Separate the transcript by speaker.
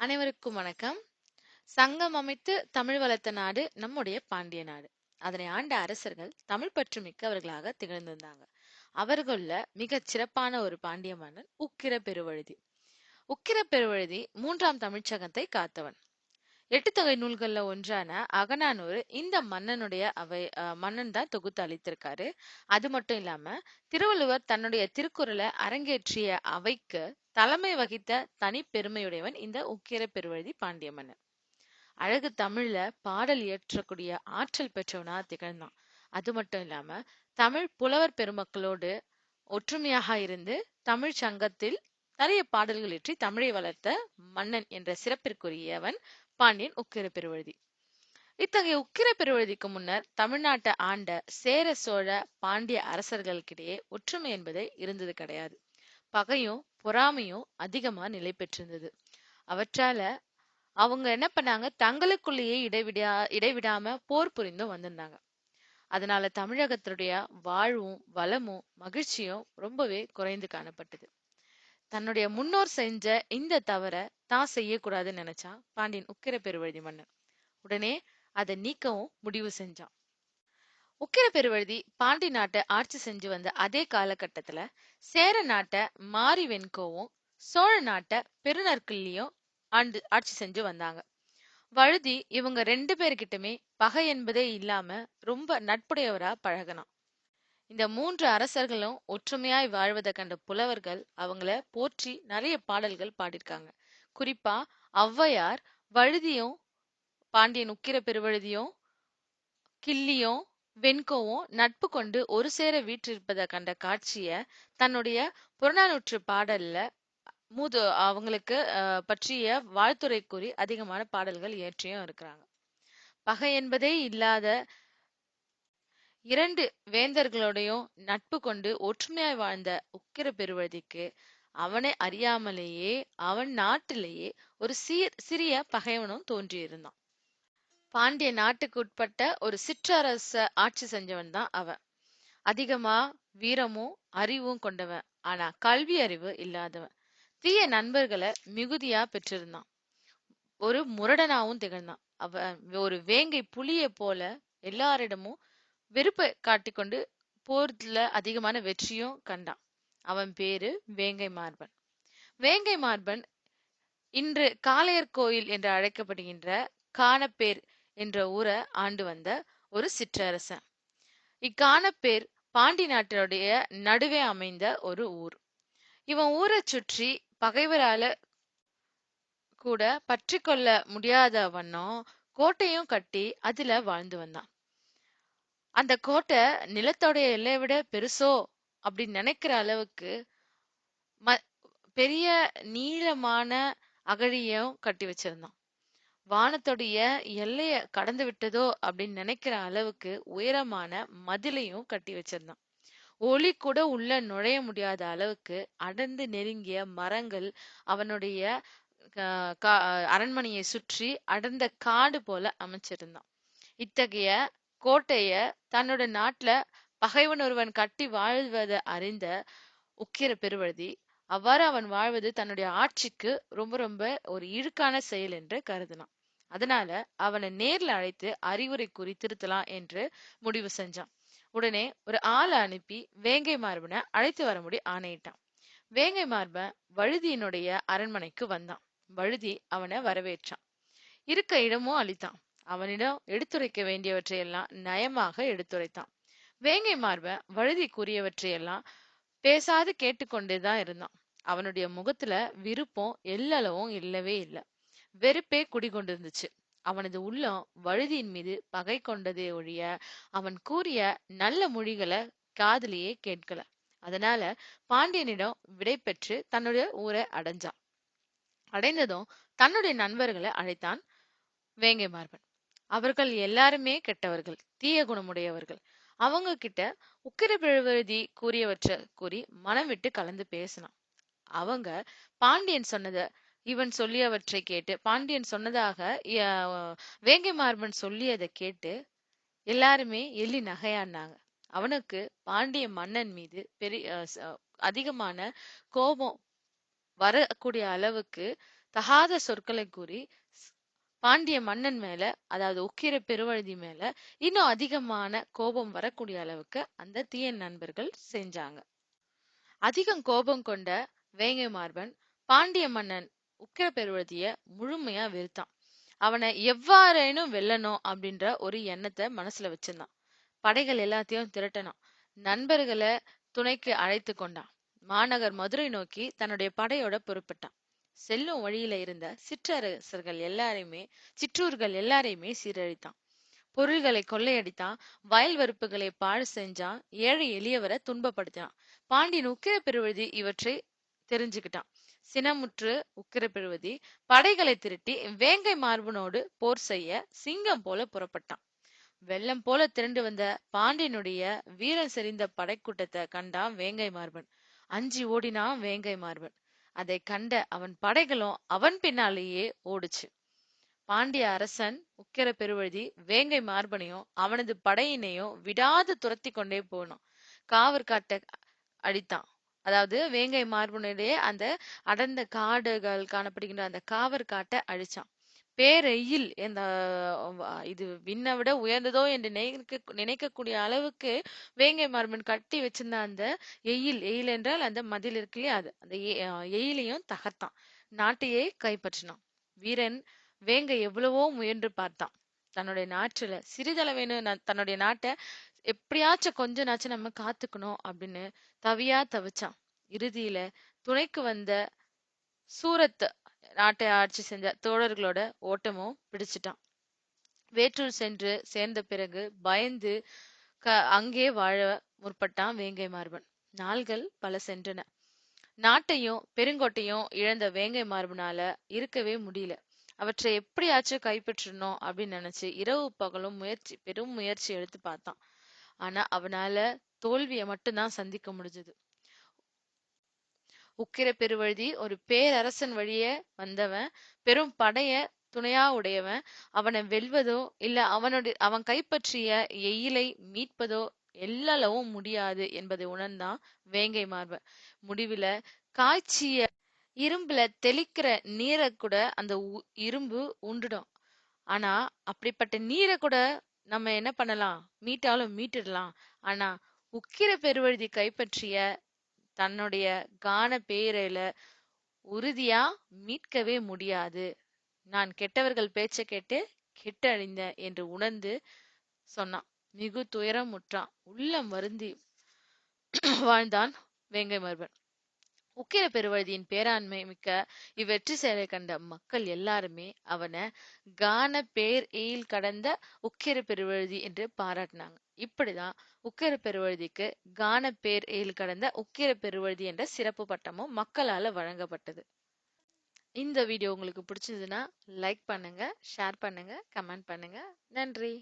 Speaker 1: அனைவருக்கும் வணக்கம். சங்கம் அமைத்து தமிழ் வளர்த்த நாடு நம்முடைய பாண்டிய நாடு. அதனை ஆண்ட அரசர்கள் தமிழ் பற்று மிக்கவர்களாக திகழ்ந்திருந்தாங்க. அவர்களில் மிகச் சிறப்பான ஒரு பாண்டிய மன்னன் உக்கிர பெருவழுதி உக்கிர பெருவழுதி மூன்றாம் தமிழ்ச்சகத்தை காத்தவன். எட்டு தொகை நூல்கள்ல ஒன்றான அகநானூறு இந்த மன்னனுடைய அவை மன்னன் தான் தொகுத்து அளித்திருக்காரு. அது மட்டும் இல்லாம திருவள்ளுவர் தன்னுடைய திருக்குறளை அரங்கேற்றிய அவைக்கு தலைமை வகித்த தனி பெருமையுடையவன் இந்த உக்கிர பெருவழுதி பாண்டிய மன்னன். அழகு தமிழ்ல பாடல் இயற்றக்கூடிய ஆற்றல் பெற்றவனா திகழ்ந்தான். அது மட்டும் இல்லாம தமிழ் புலவர் பெருமக்களோடு ஒற்றுமையாக இருந்து தமிழ் சங்கத்தில் நிறைய பாடல்கள் இயற்றி தமிழை வளர்த்த மன்னன் என்ற சிறப்பிற்குரியவன் பாண்டியன் உக்கிர பெருவழுதி. இத்தகைய உக்கிர பெருவழுதிக்கு முன்னர் தமிழ்நாட்டை ஆண்ட சேர சோழ பாண்டிய அரசர்களுக்கிடையே ஒற்றுமை என்பது இருந்தது கிடையாது. பகையும் பொறாமையும் அதிகமா நிலை பெற்றிருந்தது. அவற்றால அவங்க என்ன பண்ணாங்க? தங்களுக்குள்ளேயே இடைவிடா இடைவிடாம போர் புரிந்தும் வந்திருந்தாங்க. அதனால தமிழகத்துடைய வாழ்வும் வளமும் மகிழ்ச்சியும் ரொம்பவே குறைந்து காணப்பட்டது. தன்னுடைய முன்னோர் செஞ்ச இந்த தவற தான் செய்யக்கூடாதுன்னு நினைச்சான் பாண்டியன் உக்கிர பெருவழுதி மன்னன். உடனே அதை நீக்கவும் முடிவு செஞ்சான். உக்கிர பெருவழுதி பாண்டி நாட்டை ஆட்சி செஞ்சு வந்த அதே காலகட்டத்துல சேர நாட்டை மாரி வெண்கோவும் சோழ நாட்டை பெருநற்கிள்ளியும் ஆண்டு ஆட்சி செஞ்சு வந்தாங்க. வழுதி இவங்க ரெண்டு பேர்கிட்டமே பகை என்பதே இல்லாம ரொம்ப நட்புடையவரா பழகினான். இந்த மூன்று அரசர்களும் ஒற்றுமையாய் வாழ்வதை கண்ட புலவர்கள் அவங்கள போற்றி நிறைய பாடல்கள் பாடியிருக்காங்க. குறிப்பா ஔவையார் வழுதியும் பாண்டியன் உக்கிர பெருவழுதியும் கிள்ளியும் வெண்கோவும் நட்பு கொண்டு ஒரு சேர வீற்றிருப்பதை கண்ட காட்சிய தன்னுடைய புறநானூற்று பாடல்ல மூது அவங்களுக்கு அஹ், பற்றிய வாழ்த்துரை கூறி அதிகமான பாடல்கள் இயற்றியும் இருக்கிறாங்க. பகை என்பதே இல்லாத இரண்டு வேந்தர்களோடையும் நட்பு கொண்டு ஒற்றுமையாய் வாழ்ந்த உக்கிர பெருவழுதிக்கு அவனை அறியாமலேயே அவன் நாட்டிலேயே ஒரு சீர் சிறிய பகைவனும் தோன்றியிருந்தான். பாண்டிய நாட்டுக்கு உட்பட்ட ஒரு சிற்றரச ஆட்சி செஞ்சவன் தான் அவன். அதிகமா வீரமும் அறிவும் கொண்டவன். ஆனா கல்வி அறிவு இல்லாதவன். தீய நண்பர்களை மிகுதியா பெற்றிருந்தான். ஒரு முரடனாவும் திகழ்ந்தான். அவன் ஒரு வேங்கை புலியை போல எல்லாரிடமும் வெறுப்பை காட்டிக்கொண்டு போர்ல அதிகமான வெற்றியும் கண்டான். அவன் பேரு வேங்கை மார்பன். வேங்கை மார்பன் இன்று காளையர் கோயில் என்று அழைக்கப்படுகின்ற கானப்பேர் என்ற ஊரை ஆண்டு வந்த ஒரு சிற்றரசன். இக்கானப்பேர் பாண்டி நாட்டினுடைய நடுவே அமைந்த ஒரு ஊர். இவன் ஊரை சுற்றி பகைவரால கூட பற்றி கொள்ள முடியாத வண்ணம் கோட்டையும் கட்டி அதுல வாழ்ந்து வந்தான். அந்த கோட்டை நிலத்தோடைய எல்லையை விட பெருசோ அப்படின்னு நினைக்கிற அளவுக்கு ம பெரிய நீளமான அகழியும் கட்டி வச்சிருந்தான். வானத்துடைய எல்லைய கடந்து விட்டதோ அப்படின்னு நினைக்கிற அளவுக்கு உயரமான மதிலையும் கட்டி வச்சிருந்தான். ஒளி கூட உள்ள நுழைய முடியாத அளவுக்கு அடர்ந்து நெருங்கிய மரங்கள் அவனுடைய கா- அரண்மனையை சுற்றி அடர்ந்த காடு போல அமைச்சிருந்தான். இத்தகைய கோட்டைய தன்னோட நாட்டுல பகைவன் ஒருவன் கட்டி வாழ்வதை அறிந்த உக்கிர பெருவழுதி அவ்வாறு அவன் வாழ்வது தன்னுடைய ஆட்சிக்கு ரொம்ப ரொம்ப ஒரு இழுக்கான செயல் என்று கருதினான். அதனால அவனை நேர்ல அழைத்து அறிவுரை கூறி திருத்தலாம் என்று முடிவு செஞ்சான். உடனே ஒரு ஆளை அனுப்பி வேங்கை மார்பனை அழைத்து வரும்படி ஆணையிட்டான். வேங்கை மார்பன் வழுதியினுடைய அரண்மனைக்கு வந்தான். வழுதி அவனை வரவேற்றான். இருக்க இடமும் அளித்தான் அவனிடம் எடுத்துரைக்க வேண்டியவற்றையெல்லாம் நயமாக எடுத்துரைத்தான். வேங்கை மார்பன் வழுதி கூறியவற்றையெல்லாம் பேசாது கேட்டுக்கொண்டேதான் இருந்தான். அவனுடைய முகத்துல விருப்பம் எல்லளவும் இல்லவே இல்லை. வெறுப்பே குடிகொண்டிருந்துச்சு. அவனது உள்ளம் வழுதியின் மீது பகை கொண்டதே ஒழிய அவன் கூறிய நல்ல மொழிகளை காதுலயே கேட்கல. அதனால பாண்டியனிடம் விடை பெற்று தன்னுடைய ஊரை அடைஞ்சான். அடைந்ததும் தன்னுடைய நண்பர்களை அழைத்தான் வேங்கை மார்பன். அவர்கள் எல்லாருமே கெட்டவர்கள் தீய குணமுடையவர்கள். அவங்க கிட்ட உக்கிர கூறியவற்றை கூறி மனம் விட்டு கலந்து பேசினான். அவங்க பாண்டியன் சொன்னத இவன் சொல்லியவற்றை கேட்டு பாண்டியன் சொன்னதாக வேங்கை மார்பன் சொல்லியதை கேட்டு எல்லாருமே எள்ளி நகையாடினாங்க அவனுக்கு பாண்டிய மன்னன் மீது பெரிய அஹ், அதிகமான கோபம் வரக்கூடிய அளவுக்கு தகாத சொற்களை கூறி பாண்டிய மன்னன் மேல அதாவது உக்கிர பெருவழுதி மேல இன்னும் அதிகமான கோபம் வரக்கூடிய அளவுக்கு அந்த தீயன் நண்பர்கள் செஞ்சாங்க. அதிகம் கோபம் கொண்ட வேங்கை மார்பன் பாண்டிய மன்னன் உக்கிர பெருவழுதிய முழுமையா வெறுத்தான். அவனை எவ்வாறேனும் வெல்லணும் அப்படின்ற ஒரு எண்ணத்தை மனசுல வச்சிருந்தான். படைகள் எல்லாத்தையும் திரட்டனான். நண்பர்களை துணைக்கு அழைத்து கொண்டான். மாநகர் மதுரை நோக்கி தன்னுடைய படையோட புறப்பட்டான். செல்லும் வழியில இருந்த சிற்றரசர்கள் எல்லாரையுமே சிற்றூர்கள் எல்லாரையுமே சீரழித்தான். பொருள்களை கொள்ளையடித்தான். வயல் வெறுப்புகளை பாழ் செஞ்சான். ஏழை எளியவரை துன்பப்படுத்தினான். பாண்டியன் உக்கிர பெருவழுதி இவற்றை தெரிஞ்சுக்கிட்டான். சினமுற்று உக்கிர பெருவதி படைகளை திருட்டி வேங்கை மார்பனோடு போர் செய்ய சிங்கம் போல புறப்பட்டான். வெள்ளம் போல திரண்டு வந்த பாண்டியனுடைய வீரம் செறிந்த படைக்கூட்டத்தை கண்டான் வேங்கை மார்பன். அஞ்சி ஓடினான் வேங்கை மார்பன். அதை கண்ட அவன் படைகளும் அவன் பின்னாலேயே ஓடுச்சு. பாண்டிய அரசன் உக்கிர பெருவழுதி வேங்கை மார்பனையும் அவனது படையினையும் விடாது துரத்தி கொண்டே போனான். காவற்காட்டை அடித்தான். அதாவது வேங்கை மார்பனுடைய அந்த அடர்ந்த காடுகள் காணப்படுகின்ற அந்த காவற்காட்டை அழிச்சான் பேரெயில் இந்த இது விண்ணை விட உயர்ந்ததோ என்று நினைக்க நினைக்கக்கூடிய அளவுக்கு வேங்கை மார்பன் கட்டி வச்சிருந்த அந்த எயில் எயில் என்றால் அந்த மதில் இருக்கு இல்லையா அது அந்த எயிலையும் தகர்த்தான். நாட்டையே கைப்பற்றினான். வீரன் வேங்கை எவ்வளவோ முயன்று பார்த்தான். தன்னுடைய நாட்டுல சிறிதளவேனு தன்னுடைய நாட்டை எப்படியாச்சும் கொஞ்ச நாச்சும் நம்ம காத்துக்கணும் அப்படின்னு தவியா தவிச்சான். இறுதியில துணைக்கு வந்த சூரத் நாட்டை ஆட்சி செஞ்ச தோழர்களோட ஓட்டமும் பிடிச்சிட்டான். வேற்றூர் சென்று சேர்ந்த பிறகு பயந்து க அங்கே வாழ முற்பட்டான் வேங்கை மார்பன். நாள்கள் பல சென்றன. நாட்டையும் பெருங்கோட்டையும் இழந்த வேங்கை மார்பனால இருக்கவே முடியல. அவற்றை எப்படியாச்சும் கைப்பற்றணும் அப்படின்னு நினைச்சு இரவு பகலும் முயற்சி பெரும் முயற்சி எடுத்து பார்த்தான். ஆனா அவனால தோல்வியை மட்டும்தான் சந்திக்க முடிஞ்சது. உக்கிர பெருவழுதி ஒரு பேரரசன் வழியே வந்தவன் பெரும் படைய துணையா உடையவன். அவனை வெல்வதோ இல்ல அவனுடைய அவன் கைப்பற்றிய எயிலை மீட்பதோ எல்லளவும் முடியாது என்பதை உணர்ந்தான் வேங்கை மார்பன். முடிவுல காய்ச்சிய இரும்புல தெளிக்கிற நீரை கூட அந்த உ- இரும்பு உண்டுடும். ஆனா அப்படிப்பட்ட நீரை கூட நம்ம என்ன பண்ணலாம்? மீட்டாலும் மீட்டுடலாம். ஆனா உக்கிர பெருவழுதி கைப்பற்றிய தன்னுடைய கான பேரையில உறுதியா மீட்கவே முடியாது. நான் கெட்டவர்கள் பேச்ச கேட்டு கெட்டழிந்தேன் என்று உணர்ந்து சொன்னான். மிகு துயரம் முற்றான் உள்ளம் வருந்தி வாழ்ந்தான் வேங்கை மருவன் உக்கிர பெருவழுதியின் பேராண்மை மிக்க இவ்வெற்றி செயலை கண்ட மக்கள் எல்லாருமே அவனை கான பேர் எயில் கடந்த உக்கிர பெருவழுதி என்று பாராட்டினாங்க. இப்படிதான் உக்கிர பெருவழுதிக்கு கான பேர் எயில் கடந்த உக்கிர பெருவழுதி என்ற சிறப்பு பட்டமும் மக்களால வழங்கப்பட்டது. இந்த வீடியோ உங்களுக்கு பிடிச்சதுன்னா லைக் பண்ணுங்க ஷேர் பண்ணுங்க கமெண்ட் பண்ணுங்க. நன்றி.